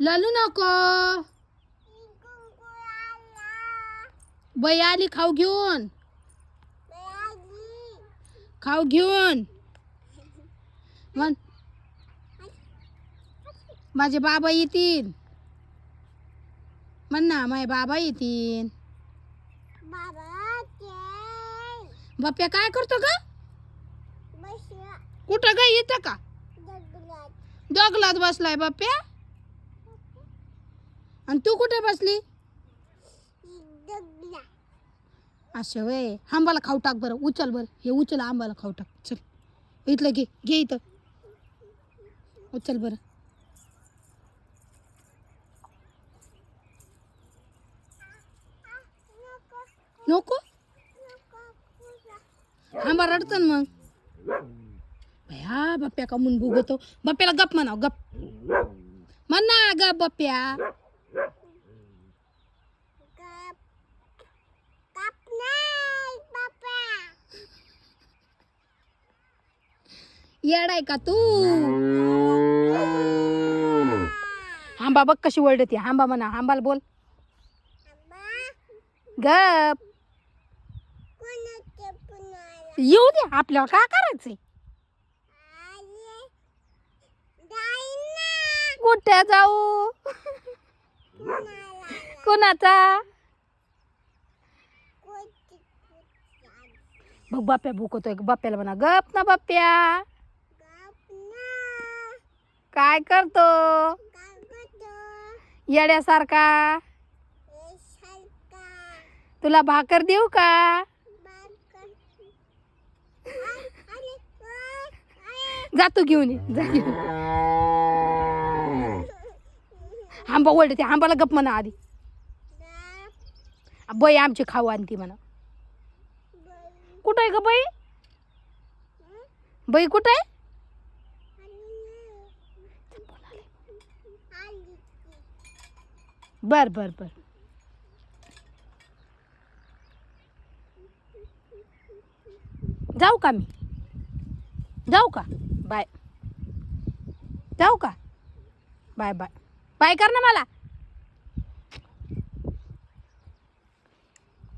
लालू नको. बाई आली खाऊ घेऊन. खाऊ घेऊन. म्हण माझे बाबा येतील. म्हण ना माझे बाबा येतील. बाप्या काय करतो का कुठं काय येतं का? दगलात बसलाय बाप्या. आणि तू कुठे बसली? असं वय. आंबाला खाऊ टाक बरं. उचल बरं. हे उचल आंबाला खाऊ टाक. चल. इथलं घे. घे इथं. उचल बरं. नको? आंबा रडतं ना मग. भया बाप्या का म्हणून भुगतो बाप्याला गप म्हणाव गप. म्हणा गप बाप्या. येडाय का तू? आंबा बघ कशी ओरडते आंबा म्हणा आंबाला बोल. गप. येऊ दे आपल्यावर काय करायचंय? कुठे जाऊ? कोणाचा? बघ बाप्या भुकतोय बाप्याला म्हणा गप ना बाप्या. काय करतो? येड्यासारखा? तुला भाकर देऊ का? जातो घेऊन ये जा घेऊन आंबा ओढते आंबाला गप म्हणा आधी. बाई आमची खाऊ आणती म्हणा. कुठं आहे ग बाई? बाई कुठं आहे? बर बर बर. जाऊ का मी? जाऊ का? बाय. जाऊ का? Bye bye. बाय कर ना मला.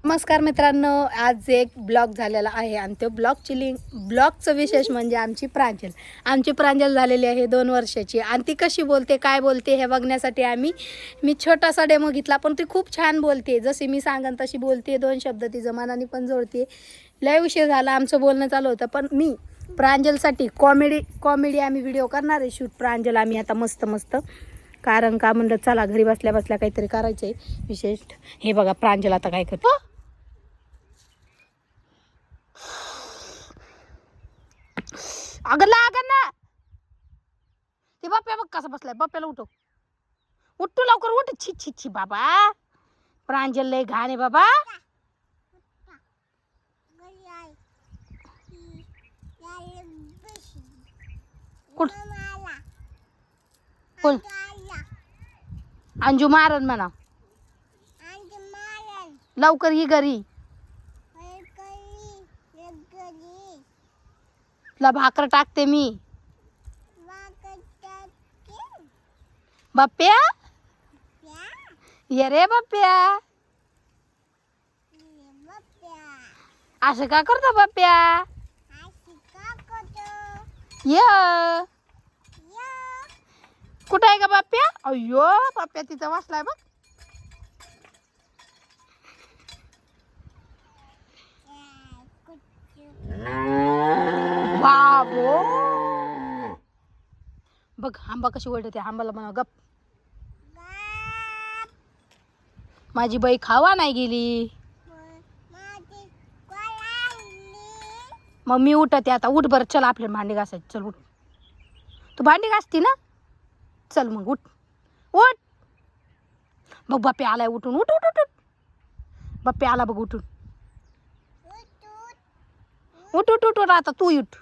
नमस्कार मित्रांनो आज एक ब्लॉग झालेला आहे आणि तो ब्लॉगची लिंक ब्लॉगचं विशेष म्हणजे आमची प्रांजल. आमची प्रांजल झालेली आहे दोन वर्षाची. आणि ती कशी बोलते काय बोलते हे बघण्यासाठी आम्ही मी छोटासा डेमो घेतला पण ती खूप छान बोलते. जशी मी सांगन तशी बोलते दोन शब्द तिचं जमानाने पण जोडते. लय उशीर झाला आमचं बोलणं चालू होतं पण मी प्रांजलसाठी कॉमेडी कॉमेडी आम्ही व्हिडिओ करणार आहे. शूट प्रांजल आम्ही आता मस्त मस्त. कारण का म्हणलं चला घरी बसल्या बसल्या काहीतरी करायचं आहे विशेष. हे बघा प्रांजल आता काय करतो. अगं लागन ना. ते बाप्या बघ कसा बसलाय बाप्याला उठव. उठू लवकर उठ. छी छी छी बाबा. प्रांजल लय घाण आहे बाबा. कुठ? कोण? अंजू मारन म्हणा. लवकर ही घरी. तुला भाकर टाकते मी. बाप्या? ये रे बाप्या. असं का करतो बाप्या? ये. कुठं आहे का बाप्या? अय्यो बाप्या तिथं बसलाय बघ. बाबो बघ आंबा कशी ओढते आंबाला म्हणा गप. माझी बाई खावा नाही गेली. मग मी उठते आता उठ बरं चल आपले भांडी घासायची चल उठ. तू भांडी घासती ना? चल मग उठ. उठ. बघ बाप्पे आलाय उठून उठ उठ उठ उठ. बाप्पे आला बघ उठून. उठ उठ उठ आता तू उठ.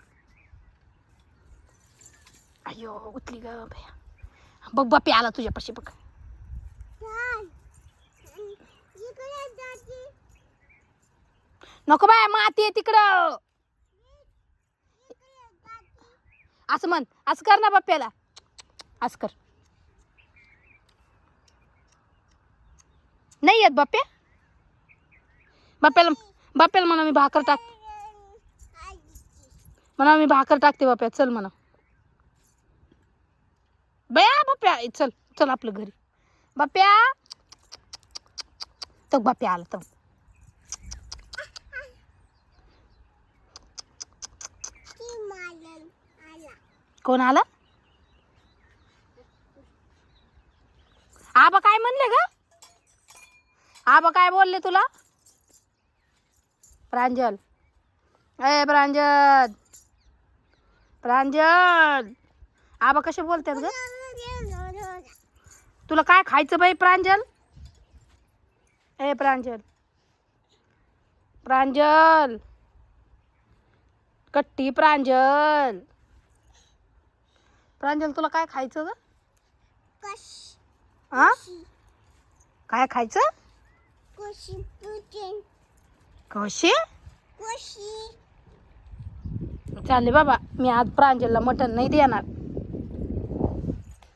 अयो उठली ग बया. बघ बाप्पे आला तुझ्यापाशी बघ. नको बाय माती आहे तिकडं. असं म्हण असं कर ना बाप्प्याला असं कर. नाही येत बाप्या. बाप्याला बाप्याला म्हणा मी भाकर टाक. म्हणा मी भाकर टाकते बाप्या चल म्हणा. बाप्या चल चल आपलं घरी. बाप्या. तो बाप्या आला तो कोण आला? आबा काय म्हणले ग? आबा काय बोलले तुला? प्रांजल. ए प्रांजल. प्रांजल. आबा कसे बोलतात ग? तुला काय खायचं बाई प्रांजल? ए प्रांजल. प्रांजल. कट्टी प्रांजल. प्रांजल तुला काय खायचं ग? हा काय खायचं? कशी. चालले बाबा मी आज प्रांजलला मटण नाही देणार.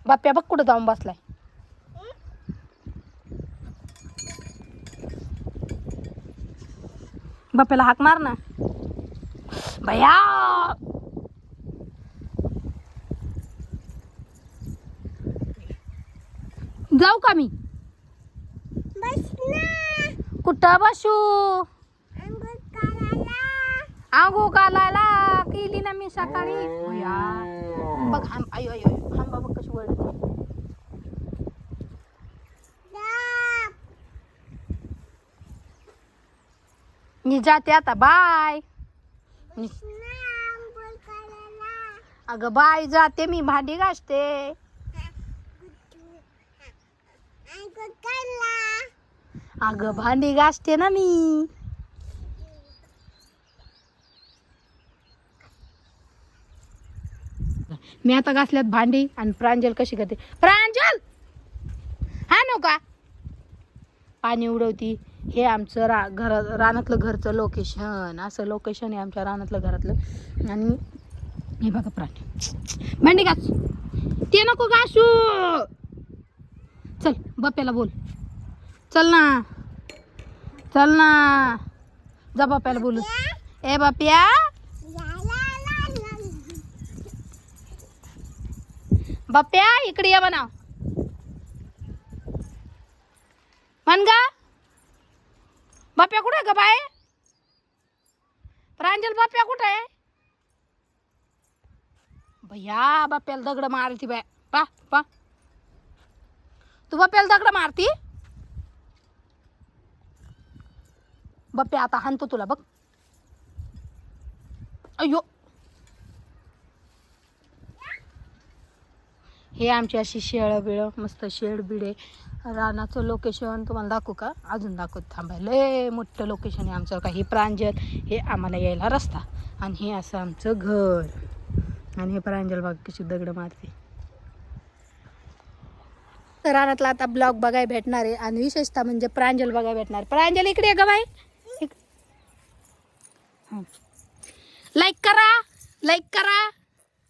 बाप्या बघ कुठं जाऊन बसलाय. बाप्याला हाक मार ना भैया जाऊ का मी कुठं बसू आंघोळ घालायला केली ना मी सकाळी भैया बघ हाम अयो अयो अयो. हांबा बघ कशी वळते मी जाते आता बाय. मी- अगं बाय जाते मी भांडी घासते. अगं भांडी घासते ना मी. मी आता घासल्यात भांडी आणि प्रांजल कशी करते? प्रांजल! हा नो का पाणी उडवती. हे आमचं रा घर रानातलं घरचं लोकेशन असं लोकेशन आहे आमच्या रानातलं घरातलं. आणि हे बघा प्राणी. भांडी घास ते नको घासू. चल बाप्याला बोल. चल ना. चल ना. जा बाप्याला बोलू. ए बाप्या. बाप्या इकडे या म्हणा. म्हण ग बाप्या कुठे ग बाय प्रांजल बाप्या कुठे आहे? भैया बाप्याला दगड मारती बाय पा पा. तू बाप्याला दगड मारती? बाप्या आता हाणतो तुला बघ. अयो हे आमची अशी शेळं बिळं मस्त शेड बिडे रानाचं लोकेशन तुम्हाला दाखवू का? अजून दाखवत थांबा लय मोठं लोकेशन आहे आमचं. का हे प्रांजल हे आम्हाला यायला रस्ता. आणि हे असं आमचं घर. आणि हे प्रांजल बाग कशी दगड मारते. तर रानातला आता ब्लॉग बघायला भेटणार आहे. आणि विशेषतः म्हणजे प्रांजल बघायला भेटणार. प्रांजल इकडे ग बाई. लाईक करा. लाईक करा.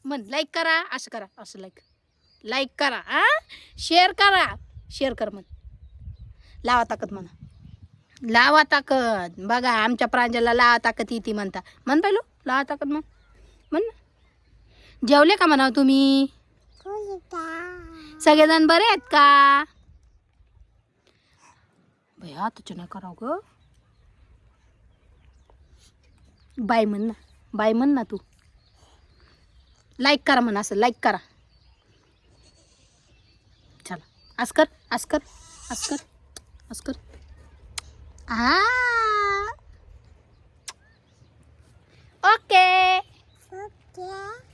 म्हण लाईक करा. असं करा. असं लाईक लाईक करा आ? शेअर करा. शेअर कर म्हण लावा ताकद म्हणा. लावा ताकद. बघा आमच्या प्रांजलला लावा ताकद येते म्हणता. म्हण पाहिलो लावा ताकद म्हण. म्हण ना. जेवले का म्हणा तुम्ही? सगळेजण बरे आहेत का? भया तुझ्या नाही कराव ग. बाय म्हण ना. बाय म्हण ना तू. लाईक करा म्हणा असं लाईक करा. Asket, asket, asket, asket. Ah. Oke. Okay. Oke. Okay.